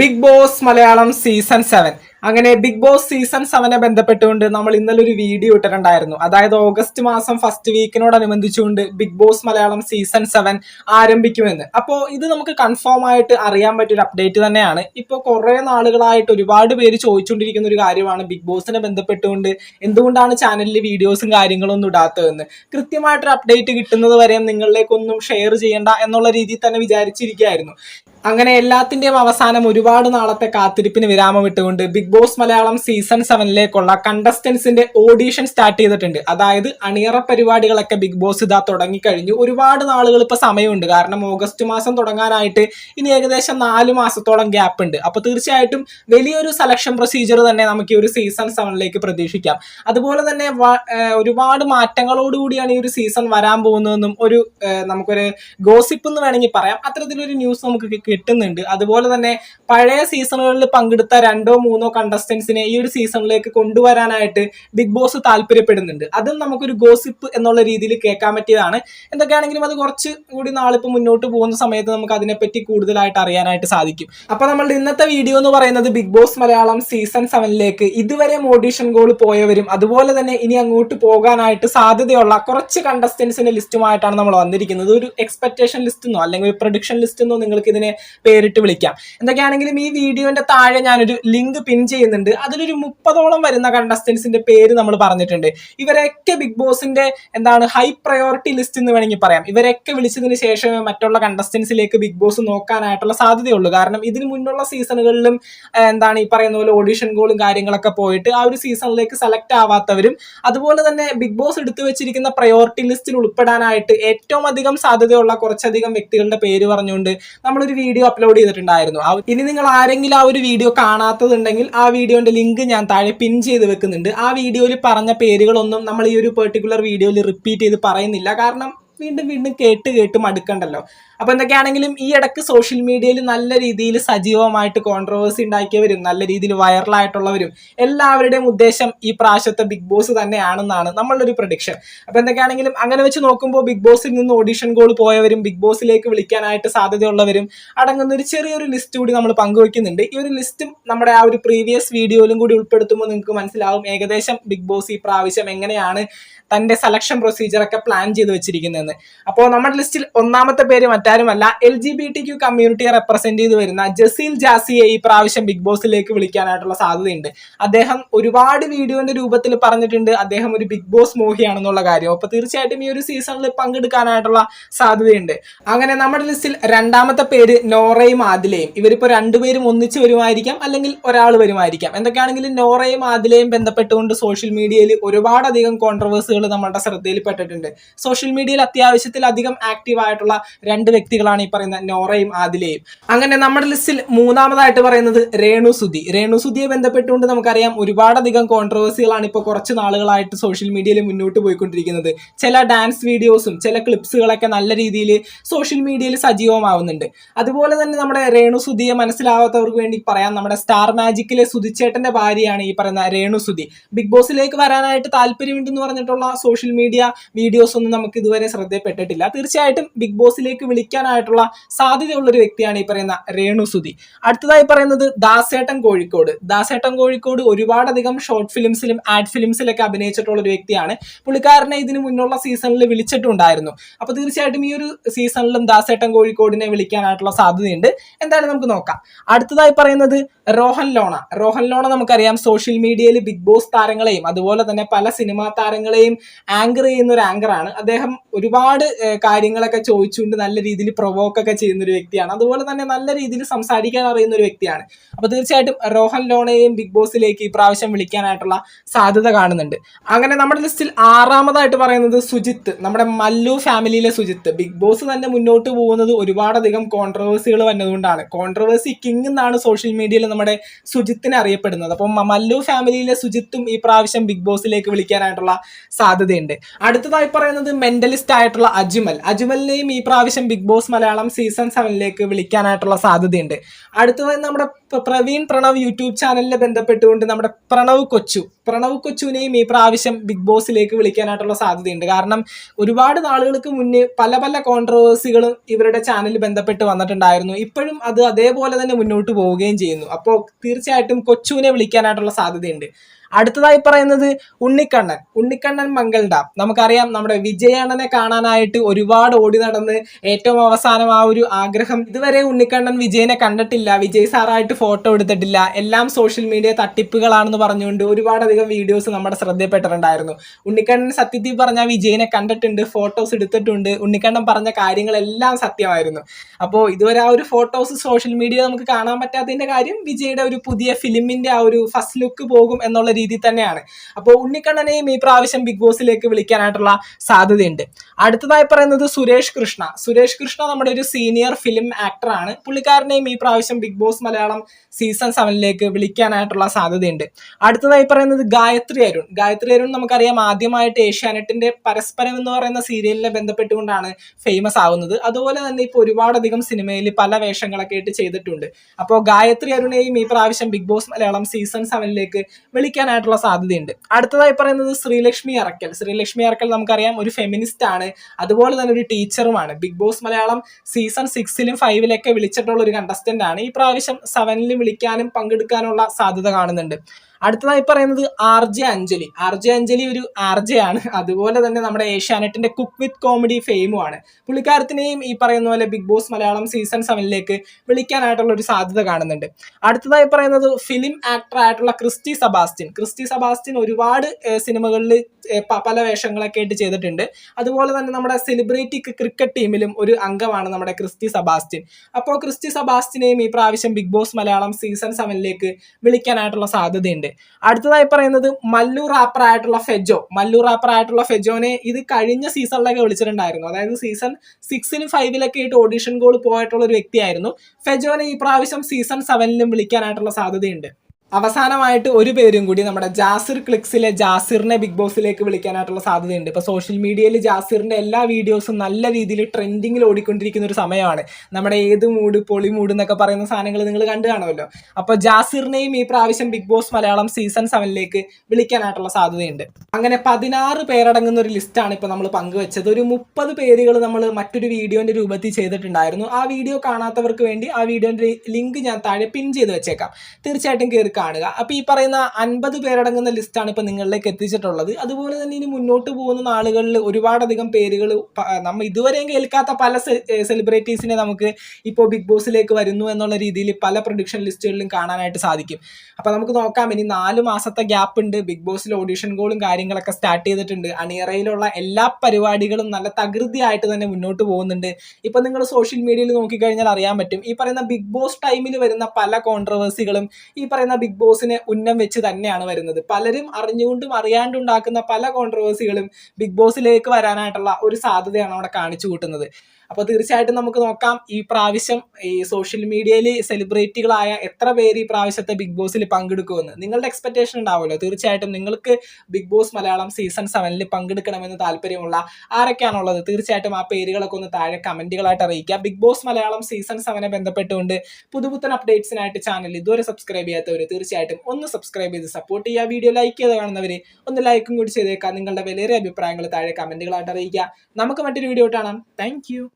Big boss Malayalam season seven അങ്ങനെ big boss season സെവനെ ബന്ധപ്പെട്ടുകൊണ്ട് നമ്മൾ ഇന്നലെ ഒരു വീഡിയോ ഇട്ടിട്ടുണ്ടായിരുന്നു. അതായത് ഓഗസ്റ്റ് മാസം first വീക്കിനോടനുബന്ധിച്ചുകൊണ്ട് Bigg Boss Malayalam season seven ആരംഭിക്കുമെന്ന്. അപ്പോൾ ഇത് നമുക്ക് കൺഫേം ആയിട്ട് അറിയാൻ പറ്റിയൊരു അപ്ഡേറ്റ് തന്നെയാണ്. ഇപ്പോൾ കുറേ നാളുകളായിട്ട് ഒരുപാട് പേര് ചോദിച്ചുകൊണ്ടിരിക്കുന്ന ഒരു കാര്യമാണ് ബിഗ് ബോസിനെ ബന്ധപ്പെട്ടുകൊണ്ട് എന്തുകൊണ്ടാണ് ചാനലിൽ വീഡിയോസും കാര്യങ്ങളൊന്നും ഇടാത്തതെന്ന്. കൃത്യമായിട്ടൊരു അപ്ഡേറ്റ് കിട്ടുന്നത് വരെയും നിങ്ങളിലേക്കൊന്നും ഷെയർ ചെയ്യേണ്ട എന്നുള്ള രീതിയിൽ തന്നെ വിചാരിച്ചിരിക്കുകയായിരുന്നു. അങ്ങനെ എല്ലാത്തിന്റെയും അവസാനം ഒരുപാട് നാളത്തെ കാത്തിരിപ്പിന് വിരാമം ഇട്ടുകൊണ്ട് ബിഗ് ബോസ് മലയാളം സീസൺ സെവനിലേക്കുള്ള കണ്ടസ്റ്റൻസിന്റെ ഓഡീഷൻ സ്റ്റാർട്ട് ചെയ്തിട്ടുണ്ട്. അതായത് അണിയറ പരിപാടികളൊക്കെ ബിഗ് ബോസ് ഇതാ തുടങ്ങിക്കഴിഞ്ഞു. ഒരുപാട് നാളുകൾ ഇപ്പൊ സമയമുണ്ട്. കാരണം ഓഗസ്റ്റ് മാസം തുടങ്ങാനായിട്ട് ഇനി ഏകദേശം നാല് മാസത്തോളം ഗ്യാപ്പ് ഉണ്ട്. അപ്പൊ തീർച്ചയായിട്ടും വലിയൊരു സെലക്ഷൻ പ്രൊസീജിയർ തന്നെ നമുക്ക് ഈ ഒരു സീസൺ സെവനിലേക്ക് പ്രതീക്ഷിക്കാം. അതുപോലെ തന്നെ ഒരുപാട് മാറ്റങ്ങളോടുകൂടിയാണ് ഈ ഒരു സീസൺ വരാൻ പോകുന്നതെന്നും ഒരു നമുക്കൊരു ഗോസിപ്പ് എന്ന് വേണമെങ്കിൽ പറയാം. അത്തരത്തിലൊരു ന്യൂസ് നമുക്ക് കിട്ടുന്നുണ്ട്. അതുപോലെ തന്നെ പഴയ സീസണുകളിൽ പങ്കെടുത്ത രണ്ടോ മൂന്നോ കണ്ടസ്റ്റൻസിനെ ഈ ഒരു സീസണിലേക്ക് കൊണ്ടുവരാനായിട്ട് ബിഗ് ബോസ് താല്പര്യപ്പെടുന്നുണ്ട്. അതും നമുക്കൊരു ഗോസിപ്പ് എന്നുള്ള രീതിയിൽ കേൾക്കാൻ പറ്റിയതാണ്. എന്തൊക്കെയാണെങ്കിലും അത് കുറച്ച് കൂടി നാളിപ്പോൾ മുന്നോട്ട് പോകുന്ന സമയത്ത് നമുക്ക് അതിനെപ്പറ്റി കൂടുതലായിട്ട് അറിയാനായിട്ട് സാധിക്കും. അപ്പോൾ നമ്മളുടെ ഇന്നത്തെ വീഡിയോ എന്ന് പറയുന്നത് ബിഗ് ബോസ് മലയാളം സീസൺ സെവനിലേക്ക് ഇതുവരെ ഓഡീഷൻ ഗോൾ പോയവരും അതുപോലെ തന്നെ ഇനി അങ്ങോട്ട് പോകാനായിട്ട് സാധ്യതയുള്ള കുറച്ച് കണ്ടസ്റ്റൻസിന്റെ ലിസ്റ്റുമായിട്ടാണ് നമ്മൾ വന്നിരിക്കുന്നത്. ഒരു എക്സ്പെക്ടേഷൻ ലിസ്റ്റ് എന്നോ അല്ലെങ്കിൽ ഒരു പ്രൊഡിക്ഷൻ ലിസ്റ്റ് എന്നോ നിങ്ങൾക്ക് ഇതിനെ പേരിട്ട് വിളിക്കാം. എന്തൊക്കെയാണെങ്കിലും ഈ വീഡിയോന്റെ താഴെ ഞാനൊരു ലിങ്ക് പിൻ ചെയ്യുന്നുണ്ട്. അതിലൊരു മുപ്പതോളം വരുന്ന കണ്ടസ്റ്റൻസിന്റെ പേര് നമ്മൾ പറഞ്ഞിട്ടുണ്ട്. ഇവരൊക്കെ ബിഗ് ബോസിന്റെ എന്താണ് ഹൈ പ്രയോറിറ്റി ലിസ്റ്റ് എന്ന് വേണമെങ്കിൽ പറയാം. ഇവരൊക്കെ വിളിച്ചതിന് ശേഷമേ മറ്റുള്ള കണ്ടസ്റ്റൻസിലേക്ക് ബിഗ് ബോസ് നോക്കാനായിട്ടുള്ള സാധ്യതയുള്ളൂ. കാരണം ഇതിന് മുന്നുള്ള സീസണുകളിലും എന്താണ് ഈ പറയുന്ന പോലെ ഓഡിഷൻ ഗോളും കാര്യങ്ങളൊക്കെ പോയിട്ട് ആ ഒരു സീസണിലേക്ക് സെലക്ട് ആവാത്തവരും അതുപോലെ തന്നെ ബിഗ് ബോസ് എടുത്തു വെച്ചിരിക്കുന്ന പ്രയോറിറ്റി ലിസ്റ്റിൽ ഉൾപ്പെടാനായിട്ട് ഏറ്റവും അധികം സാധ്യതയുള്ള കുറച്ചധികം വ്യക്തികളുടെ പേര് പറഞ്ഞുകൊണ്ട് നമ്മളൊരു വീഡിയോ അപ്ലോഡ് ചെയ്തിട്ടുണ്ടായിരുന്നു. ഇനി നിങ്ങൾ ആരെങ്കിലും ആ ഒരു വീഡിയോ കാണാത്തതുണ്ടെങ്കിൽ ആ വീഡിയോന്റെ ലിങ്ക് ഞാൻ താഴെ പിൻ ചെയ്ത് വെക്കുന്നുണ്ട്. ആ വീഡിയോയിൽ പറഞ്ഞ പേരുകളൊന്നും നമ്മൾ ഈ ഒരു പെർട്ടിക്കുലർ വീഡിയോയിൽ റിപ്പീറ്റ് ചെയ്ത് പറയുന്നില്ല. കാരണം വീണ്ടും വീണ്ടും കേട്ട് കേട്ട് മടുക്കണ്ടല്ലോ. അപ്പൊ എന്തൊക്കെയാണെങ്കിലും ഈ ഇടയ്ക്ക് സോഷ്യൽ മീഡിയയിൽ നല്ല രീതിയിൽ സജീവമായിട്ട് കോൺട്രവേഴ്സി ഉണ്ടാക്കിയവരും നല്ല രീതിയിൽ വൈറലായിട്ടുള്ളവരും എല്ലാവരുടെയും ഉദ്ദേശം ഈ പ്രാവശ്യത്തെ ബിഗ് ബോസ് തന്നെയാണെന്നാണ് നമ്മളുടെ ഒരു പ്രഡിക്ഷൻ അപ്പൊ എന്തൊക്കെയാണെങ്കിലും അങ്ങനെ വെച്ച് നോക്കുമ്പോൾ ബിഗ് ബോസിൽ നിന്ന് ഓഡിഷൻ ഗോൾ പോയവരും ബിഗ് ബോസിലേക്ക് വിളിക്കാനായിട്ട് സാധ്യതയുള്ളവരും അടങ്ങുന്ന ഒരു ചെറിയൊരു ലിസ്റ്റ് കൂടി നമ്മൾ പങ്കുവെക്കുന്നുണ്ട്. ഈ ഒരു ലിസ്റ്റും നമ്മുടെ ആ ഒരു പ്രീവിയസ് വീഡിയോയിലും കൂടി ഉൾപ്പെടുത്തുമ്പോൾ നിങ്ങൾക്ക് മനസ്സിലാവും ഏകദേശം ബിഗ് ബോസ് ഈ പ്രാവശ്യം എങ്ങനെയാണ് തന്റെ സെലക്ഷൻ പ്രൊസീജിയർ ഒക്കെ പ്ലാൻ ചെയ്ത് വെച്ചിരിക്കുന്നതെന്ന് അപ്പോൾ നമ്മുടെ ലിസ്റ്റിൽ ഒന്നാമത്തെ പേര് മറ്റാരുമല്ല L G B T Q കമ്മ്യൂണിറ്റിയെ represent ചെയ്ത് വരുന്ന ജസീൽ ജാസിയെ ഈ പ്രാവശ്യം ബിഗ് ബോസിലേക്ക് വിളിക്കാനായിട്ടുള്ള സാധ്യതയുണ്ട്. അദ്ദേഹം ഒരുപാട് വീഡിയോന്റെ രൂപത്തിൽ പറഞ്ഞിട്ടുണ്ട് അദ്ദേഹം ഒരു ബിഗ് ബോസ് മോഹിയാണെന്നുള്ള കാര്യം. അപ്പൊ തീർച്ചയായിട്ടും ഈ ഒരു സീസണിൽ പങ്കെടുക്കാനായിട്ടുള്ള സാധ്യതയുണ്ട്. അങ്ങനെ നമ്മുടെ ലിസ്റ്റിൽ രണ്ടാമത്തെ പേര് നോറയും ആദിലയും. ഇവരിപ്പോ രണ്ടുപേരും ഒന്നിച്ച് വരുമായിരിക്കാം അല്ലെങ്കിൽ ഒരാൾ വരുമായിരിക്കാം. എന്തൊക്കെയാണെങ്കിലും നോറയും ആദിലയും ബന്ധപ്പെട്ടുകൊണ്ട് സോഷ്യൽ മീഡിയയിൽ ഒരുപാടധികം കോൺട്രവേഴ്സുകൾ നമ്മുടെ ശ്രദ്ധയിൽപ്പെട്ടിട്ടുണ്ട്. സോഷ്യൽ മീഡിയയിൽ അത്യാവശ്യത്തിൽ അധികം ആക്റ്റീവ് ആയിട്ടുള്ള രണ്ട് വ്യക്തികളാണ് ഈ പറയുന്ന നോറയും ആദിലയും. അങ്ങനെ നമ്മുടെ ലിസ്റ്റിൽ മൂന്നാമതായിട്ട് പറയുന്നത് രേണു സുധി. രേണു സുധിയെ ബന്ധപ്പെട്ടുകൊണ്ട് നമുക്കറിയാം ഒരുപാടധികം കോൺട്രവേഴ്സികളാണ് ഇപ്പോൾ കുറച്ച് നാളുകളായിട്ട് സോഷ്യൽ മീഡിയയിൽ മുന്നോട്ട് പോയിക്കൊണ്ടിരിക്കുന്നത്. ചില ഡാൻസ് വീഡിയോസും ചില ക്ലിപ്സുകളൊക്കെ നല്ല രീതിയിൽ സോഷ്യൽ മീഡിയയിൽ സജീവമാവുന്നുണ്ട്. അതുപോലെ തന്നെ നമ്മുടെ രേണു സുധിയെ മനസ്സിലാവാത്തവർക്ക് വേണ്ടി പറയാം നമ്മുടെ സ്റ്റാർ മാജിക്കിലെ സുധിച്ചേട്ടന്റെ ഭാര്യയാണ് ഈ പറയുന്ന രേണു സുധി. ബിഗ് ബോസിലേക്ക് വരാനായിട്ട് താല്പര്യമുണ്ടെന്ന് പറഞ്ഞിട്ടുള്ള സോഷ്യൽ മീഡിയ വീഡിയോസ് ഒന്നും നമുക്ക് ഇതുവരെ ശ്രദ്ധയിൽപ്പെട്ടിട്ടില്ല തീർച്ചയായിട്ടും ബിഗ് ബോസിലേക്ക് വിളിക്കാനായിട്ടുള്ള സാധ്യതയുള്ള ഒരു വ്യക്തിയാണ് ഈ പറയുന്ന രേണു സുധി. അടുത്തതായി പറയുന്നത് ദാസേട്ടൻ കോഴിക്കോട്. ദാസേട്ടൻ കോഴിക്കോട് ഒരുപാടധികം ഷോർട്ട് ഫിലിംസിലും ആഡ് ഫിലിംസിലൊക്കെ അഭിനയിച്ചിട്ടുള്ള ഒരു വ്യക്തിയാണ്. പുള്ളിക്കാരനെ ഇതിന് മുന്നുള്ള സീസണിൽ വിളിച്ചിട്ടുണ്ടായിരുന്നു. അപ്പൊ തീർച്ചയായിട്ടും ഈ ഒരു സീസണിലും ദാസേട്ടൻ കോഴിക്കോടിനെ വിളിക്കാനായിട്ടുള്ള സാധ്യതയുണ്ട്. എന്തായാലും നമുക്ക് നോക്കാം. അടുത്തതായി പറയുന്നത് റോഹൻ ലോണ. റോഹൻ ലോണ നമുക്കറിയാം സോഷ്യൽ മീഡിയയിൽ ബിഗ് ബോസ് താരങ്ങളെയും അതുപോലെ തന്നെ പല സിനിമാ താരങ്ങളെയും ആങ്കർ ചെയ്യുന്ന ഒരു ആങ്കറാണ് അദ്ദേഹം ഒരുപാട് ഏഹ്, കാര്യങ്ങളൊക്കെ ചോദിച്ചുകൊണ്ട് നല്ല രീതിയിൽ പ്രൊവോക്ക് ഒക്കെ ചെയ്യുന്ന ഒരു വ്യക്തിയാണ്. അതുപോലെ തന്നെ നല്ല രീതിയിൽ സംസാരിക്കാൻ അറിയുന്ന ഒരു വ്യക്തിയാണ്. അപ്പൊ തീർച്ചയായിട്ടും റോഹൻ ലോണയെയും ബിഗ് ബോസിലേക്ക് ഈ പ്രാവശ്യം വിളിക്കാനായിട്ടുള്ള സാധ്യത കാണുന്നുണ്ട്. അങ്ങനെ നമ്മുടെ ലിസ്റ്റിൽ ആറാമതായിട്ട് പറയുന്നത് സുജിത്ത്. നമ്മുടെ മല്ലു ഫാമിലിയിലെ സുജിത്ത്. ബിഗ് ബോസ് തന്നെ മുന്നോട്ട് പോകുന്നത് ഒരുപാടധികം കോൺട്രവേഴ്സികൾ വന്നതുകൊണ്ടാണ്. കോൺട്രവേഴ്സി കിങ് എന്നാണ് സോഷ്യൽ മീഡിയയിൽ നമ്മുടെ സുജിത്തിനെ അറിയപ്പെടുന്നത്. അപ്പം മല്ലു ഫാമിലിയിലെ സുജിത്തും ഈ പ്രാവശ്യം ബിഗ് ബോസിലേക്ക് വിളിക്കാനായിട്ടുള്ള സാധ്യതയുണ്ട്. അടുത്തതായി പറയുന്നത് മെന്റലിസ്റ്റ് ആയിട്ടുള്ള അജ്മൽ. അജ്മലിനെയും ഈ പ്രാവശ്യം ബിഗ് ബോസ് മലയാളം സീസൺ സെവനിലേക്ക് വിളിക്കാനായിട്ടുള്ള സാധ്യതയുണ്ട്. അടുത്തതായി നമ്മുടെ പ്രവീൺ പ്രണവ് യൂട്യൂബ് ചാനലിനെ ബന്ധപ്പെട്ടുകൊണ്ട് നമ്മുടെ പ്രണവ് കൊച്ചു. പ്രണവ് കൊച്ചുവിനെയും ഈ പ്രാവശ്യം ബിഗ് ബോസിലേക്ക് വിളിക്കാനായിട്ടുള്ള സാധ്യതയുണ്ട്. കാരണം ഒരുപാട് നാളുകൾക്ക് മുന്നേ പല പല കോൺട്രവേഴ്സികളും ഇവരുടെ ചാനലിൽ ബന്ധപ്പെട്ട് വന്നിട്ടുണ്ടായിരുന്നു. ഇപ്പോഴും അത് അതേപോലെ തന്നെ മുന്നോട്ട് പോവുകയും ചെയ്യുന്നു. അപ്പോൾ തീർച്ചയായിട്ടും കൊച്ചുവിനെ വിളിക്കാനായിട്ടുള്ള സാധ്യതയുണ്ട്. അടുത്തതായി പറയുന്നത് ഉണ്ണിക്കണ്ണൻ. ഉണ്ണിക്കണ്ണൻ മംഗൾഡ നമുക്കറിയാം നമ്മുടെ വിജയണ്ണനെ കാണാനായിട്ട് ഒരുപാട് ഓടി നടന്ന് ഏറ്റവും അവസാനം ആ ഒരു ആഗ്രഹം. ഇതുവരെ ഉണ്ണിക്കണ്ണൻ വിജയനെ കണ്ടിട്ടില്ല. വിജയ് സാറായിട്ട് ഫോട്ടോ എടുത്തിട്ടില്ല. എല്ലാം സോഷ്യൽ മീഡിയ തട്ടിപ്പുകളാണെന്ന് പറഞ്ഞുകൊണ്ട് ഒരുപാടധികം വീഡിയോസ് നമ്മുടെ ശ്രദ്ധയിൽപ്പെട്ടിട്ടുണ്ടായിരുന്നു. ഉണ്ണിക്കണ്ണൻ സത്യത്തിൽ പറഞ്ഞ വിജയനെ കണ്ടിട്ടുണ്ട് ഫോട്ടോസ് എടുത്തിട്ടുണ്ട്. ഉണ്ണിക്കണ്ണൻ പറഞ്ഞ കാര്യങ്ങളെല്ലാം സത്യമായിരുന്നു. അപ്പോൾ ഇതുവരെ ആ ഒരു ഫോട്ടോസ് സോഷ്യൽ മീഡിയ നമുക്ക് കാണാൻ പറ്റാത്തതിന്റെ കാര്യം വിജയുടെ ഒരു പുതിയ ഫിലിമിന്റെ ആ ഒരു ഫസ്റ്റ് ലുക്ക് പോകും എന്നുള്ള രീതിയിൽ തന്നെയാണ്. അപ്പോൾ ഉണ്ണിക്കണ്ണനെയും ഈ പ്രാവശ്യം ബിഗ് ബോസിലേക്ക് വിളിക്കാനായിട്ടുള്ള സാധ്യതയുണ്ട്. അടുത്തതായി പറയുന്നത് സുരേഷ് കൃഷ്ണ. സുരേഷ് കൃഷ്ണ നമ്മുടെ ഒരു സീനിയർ ഫിലിം ആക്ടറാണ് പുള്ളിക്കാരനെയും ഈ പ്രാവശ്യം ബിഗ് ബോസ് മലയാളം സീസൺ സെവനിലേക്ക് വിളിക്കാനായിട്ടുള്ള സാധ്യതയുണ്ട്. അടുത്തതായി പറയുന്നത് ഗായത്രി അരുൺ. ഗായത്രി അരുൺ നമുക്കറിയാം ആദ്യമായിട്ട് ഏഷ്യാനെറ്റിന്റെ പരസ്പരം എന്ന് പറയുന്ന സീരിയലിനെ ബന്ധപ്പെട്ടുകൊണ്ടാണ് ഫേമസ് ആവുന്നത്. അതുപോലെ തന്നെ ഇപ്പോൾ ഒരുപാടധികം സിനിമയിൽ പല വേഷങ്ങളൊക്കെ ആയിട്ട് ചെയ്തിട്ടുണ്ട്. അപ്പോൾ ഗായത്രി അരുണേയും ഈ പ്രാവശ്യം ബിഗ് ബോസ് മലയാളം സീസൺ സെവനിലേക്ക് വിളിക്കാനായിട്ടുള്ള സാധ്യതയുണ്ട്. അടുത്തതായി പറയുന്നത് ശ്രീലക്ഷ്മി അറക്കൽ. ശ്രീലക്ഷ്മി അറക്കൽ നമുക്കറിയാം ഒരു ഫെമിനിസ്റ്റ് ആണ്. അതുപോലെ തന്നെ ഒരു ടീച്ചറുമാണ്. ബിഗ് ബോസ് മലയാളം സീസൺ സിക്സിലും ഫൈവിലൊക്കെ വിളിച്ചിട്ടുള്ള ഒരു കണ്ടസ്റ്റന്റ് ആണ്. ഈ പ്രാവശ്യം സെവനിൽ വിളിക്കാനും പങ്കെടുക്കാനുള്ള സാധ്യത കാണുന്നുണ്ട്. അടുത്തതായി പറയുന്നത് R J Anjali. R J Anjali ഒരു ആർ ജെ ആണ് അതുപോലെ തന്നെ നമ്മുടെ ഏഷ്യാനെറ്റിന്റെ കുക്ക് വിത്ത് കോമഡി ഫെയിമുമാണ്. പുള്ളിക്കാരത്തിനെയും ഈ പറയുന്ന പോലെ ബിഗ് ബോസ് മലയാളം സീസൺ സെവനിലേക്ക് വിളിക്കാനായിട്ടുള്ള ഒരു സാധ്യത കാണുന്നുണ്ട്. അടുത്തതായി പറയുന്നത് ഫിലിം ആക്ടർ ആയിട്ടുള്ള ക്രിസ്റ്റി സബാസ്റ്റിൻ ക്രിസ്റ്റി സബാസ്റ്റിൻ ഒരുപാട് സിനിമകളിൽ പല വേഷങ്ങളൊക്കെ ആയിട്ട് ചെയ്തിട്ടുണ്ട്. അതുപോലെ തന്നെ നമ്മുടെ സെലിബ്രിറ്റി ക്രിക്കറ്റ് ടീമിലും ഒരു അംഗമാണ് നമ്മുടെ ക്രിസ്റ്റി സബാസ്റ്റിൻ അപ്പോൾ ക്രിസ്റ്റി സബാസ്റ്റിനെയും ഈ പ്രാവശ്യം ബിഗ് ബോസ് മലയാളം സീസൺ സെവനിലേക്ക് വിളിക്കാനായിട്ടുള്ള സാധ്യതയുണ്ട്. അടുത്തതായി പറയുന്നത് മല്ലു റാപ്പർ ആയിട്ടുള്ള ഫെജോ. മല്ലു റാപ്പർ ആയിട്ടുള്ള ഫെജോനെ ഇത് കഴിഞ്ഞ സീസണിലൊക്കെ വിളിച്ചിട്ടുണ്ടായിരുന്നു. അതായത് സീസൺ സിക്സിലും ഫൈവിലൊക്കെ ആയിട്ട് ഓഡിഷൻ ഗോൾ പോയിട്ടുള്ള ഒരു വ്യക്തിയായിരുന്നു. ഫെജോനെ ഈ പ്രാവശ്യം സീസൺ സെവനിലും വിളിക്കാനായിട്ടുള്ള സാധ്യതയുണ്ട്. അവസാനമായിട്ട് ഒരു പേരും കൂടി നമ്മുടെ ജാസിർ ക്ലിക്സിലെ ജാസിറിനെ ബിഗ് ബോസിലേക്ക് വിളിക്കാനായിട്ടുള്ള സാധ്യതയുണ്ട്. ഇപ്പോൾ സോഷ്യൽ മീഡിയയിൽ ജാസിറിന്റെ എല്ലാ വീഡിയോസും നല്ല രീതിയിൽ ട്രെൻഡിങ്ങിൽ ഓടിക്കൊണ്ടിരിക്കുന്ന ഒരു സമയമാണ്. നമ്മുടെ ഏത് മൂഡ് പൊളി മൂഡ് എന്നൊക്കെ പറയുന്ന സാധനങ്ങൾ നിങ്ങൾ കണ്ടു കാണുമല്ലോ. അപ്പോൾ ജാസിറിനെയും ഈ പ്രാവശ്യം ബിഗ് ബോസ് മലയാളം സീസൺ സെവനിലേക്ക് വിളിക്കാനായിട്ടുള്ള സാധ്യതയുണ്ട്. അങ്ങനെ പതിനാറ് പേരടങ്ങുന്ന ഒരു ലിസ്റ്റാണ് ഇപ്പോൾ നമ്മൾ പങ്കുവെച്ചത്. ഒരു മുപ്പത് പേരുകൾ നമ്മൾ മറ്റൊരു വീഡിയോന്റെ രൂപത്തിൽ ചെയ്തിട്ടുണ്ടായിരുന്നു. ആ വീഡിയോ കാണാത്തവർക്ക് വേണ്ടി ആ വീഡിയോന്റെ ലിങ്ക് ഞാൻ താഴെ പിൻ ചെയ്ത് വെച്ചേക്കാം. തീർച്ചയായിട്ടും കയറി കാണുക. അപ്പോൾ ഈ പറയുന്ന അൻപത് പേരടങ്ങുന്ന ലിസ്റ്റാണ് ഇപ്പോൾ നിങ്ങളിലേക്ക് എത്തിച്ചിട്ടുള്ളത്. അതുപോലെ തന്നെ ഇനി മുന്നോട്ട് പോകുന്ന നാളുകളിൽ ഒരുപാടധികം പേരുകൾ നമ്മൾ ഇതുവരെയും കേൾക്കാത്ത പല സെലിബ്രിറ്റീസിനെ നമുക്ക് ഇപ്പോൾ ബിഗ് ബോസിലേക്ക് വരുന്നു എന്നുള്ള രീതിയിൽ പല പ്രൊഡിക്ഷൻ ലിസ്റ്റുകളിലും കാണാനായിട്ട് സാധിക്കും. അപ്പോൾ നമുക്ക് നോക്കാം. ഇനി നാല് മാസത്തെ ഗ്യാപ്പ് ഉണ്ട്. ബിഗ് ബോസിൽ ഓഡിഷൻ കോളും കാര്യങ്ങളൊക്കെ സ്റ്റാർട്ട് ചെയ്തിട്ടുണ്ട്. അണിയറയിലുള്ള എല്ലാ പരിപാടികളും നല്ല തകൃതിയായിട്ട് തന്നെ മുന്നോട്ട് പോകുന്നുണ്ട്. ഇപ്പോൾ നിങ്ങൾ സോഷ്യൽ മീഡിയയിൽ നോക്കിക്കഴിഞ്ഞാൽ അറിയാൻ പറ്റും. ഈ പറയുന്ന ബിഗ് ബോസ് ടൈമിൽ വരുന്ന പല കോൺട്രവേഴ്സികളും ഈ പറയുന്ന ബിഗ് ബോസിനെ ഉന്നം വെച്ച് തന്നെയാണ് വരുന്നത്. പലരും അറിഞ്ഞുകൊണ്ടും അറിയാണ്ടും ഉണ്ടാക്കുന്ന പല കോൺട്രവേഴ്സികളും ബിഗ് ബോസിലേക്ക് വരാനായിട്ടുള്ള ഒരു സാധ്യതയാണ് അവിടെ കാണിച്ചു കൂട്ടുന്നത്. അപ്പോൾ തീർച്ചയായിട്ടും നമുക്ക് നോക്കാം ഈ പ്രാവശ്യം ഈ സോഷ്യൽ മീഡിയയിൽ സെലിബ്രിറ്റികളായ എത്ര പേര് ഈ പ്രാവശ്യത്തെ ബിഗ് ബോസിൽ പങ്കെടുക്കുമെന്ന്. നിങ്ങളുടെ എക്സ്പെക്ടേഷൻ ഉണ്ടാവുമല്ലോ. തീർച്ചയായിട്ടും നിങ്ങൾക്ക് ബിഗ് ബോസ് മലയാളം സീസൺ സെവനിൽ പങ്കെടുക്കണമെന്ന് താല്പര്യമുള്ള ആരൊക്കെയാണുള്ളത്? തീർച്ചയായിട്ടും ആ പേരുകളൊക്കെ ഒന്ന് താഴെ കമന്റുകളായിട്ട് അറിയിക്കുക ബിഗ് ബോസ് മലയാളം സീസൺ സെവനെ ബന്ധപ്പെട്ടുകൊണ്ട് പുതുപുത്തൻ അപ്ഡേറ്റ്സിനായിട്ട് ചാനൽ ഇതുവരെ സബ്സ്ക്രൈബ് ചെയ്യാത്തവർ തീർച്ചയായിട്ടും ഒന്ന് സബ്സ്ക്രൈബ് ചെയ്ത് സപ്പോർട്ട് ചെയ്യുക. വീഡിയോ ലൈക്ക് ചെയ്ത് കാണുന്നവർ ഒന്ന് ലൈക്കും കൂടി ചെയ്തേക്കാം. നിങ്ങളുടെ വിലയേറിയ അഭിപ്രായങ്ങൾ താഴെ കമന്റുകളായിട്ട് അറിയിക്കുക. നമുക്ക് മറ്റൊരു വീഡിയോ കാണാം. താങ്ക്